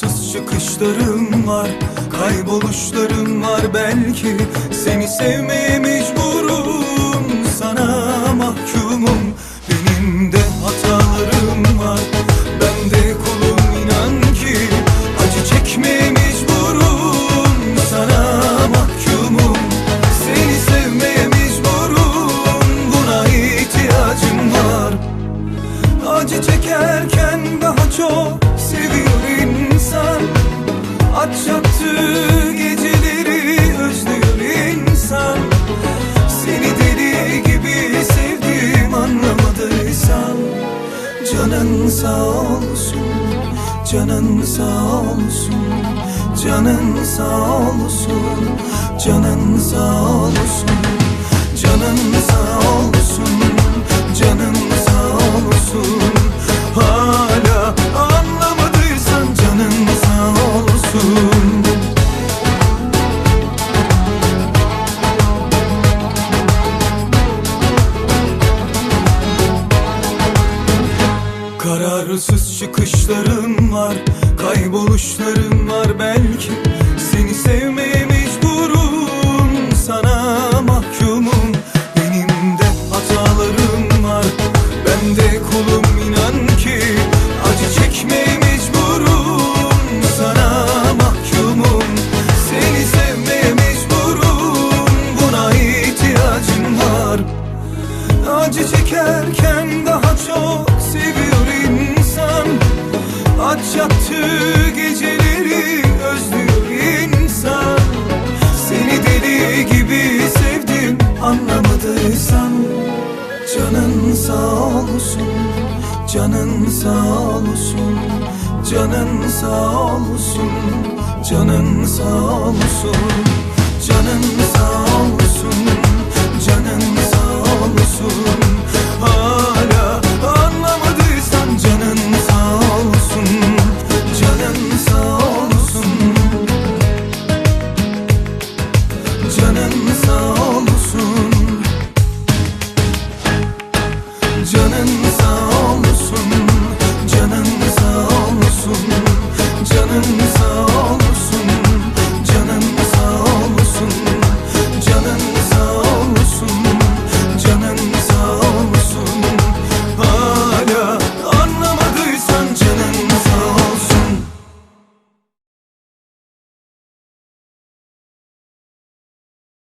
çıkışlarım var Kayboluşlarım var. Belki Seni sevmeye mecburum. Sana mahkumum Benim de hatalarım var. Ben de kulum inan ki Acı çekmeye mecburum. Sana mahkumum Seni sevmeye mecburum. Buna ihtiyacım var. Acı çekerken daha çok Canın sağ olsun, canın sağ olsun Canın sağ olsun, canın sağ olsun Kararsız çıkışlarım var Kayboluşlarım var belki. Seni sevmeye mecburum Sana mahkumum. Benim de hatalarım var Ben de kulum inan ki. Acı çekmeye mecburum Sana mahkumum. Seni sevmeye mecburum Buna ihtiyacım var. Acı çekerken daha çok seviyor insan Geceleri özlüyor insan. Seni deli gibi sevdim anlamadıysan. Canın sağ olsun, canın sağ olsun Canın sağ olsun, canın sağ olsun Canın sağ olsun,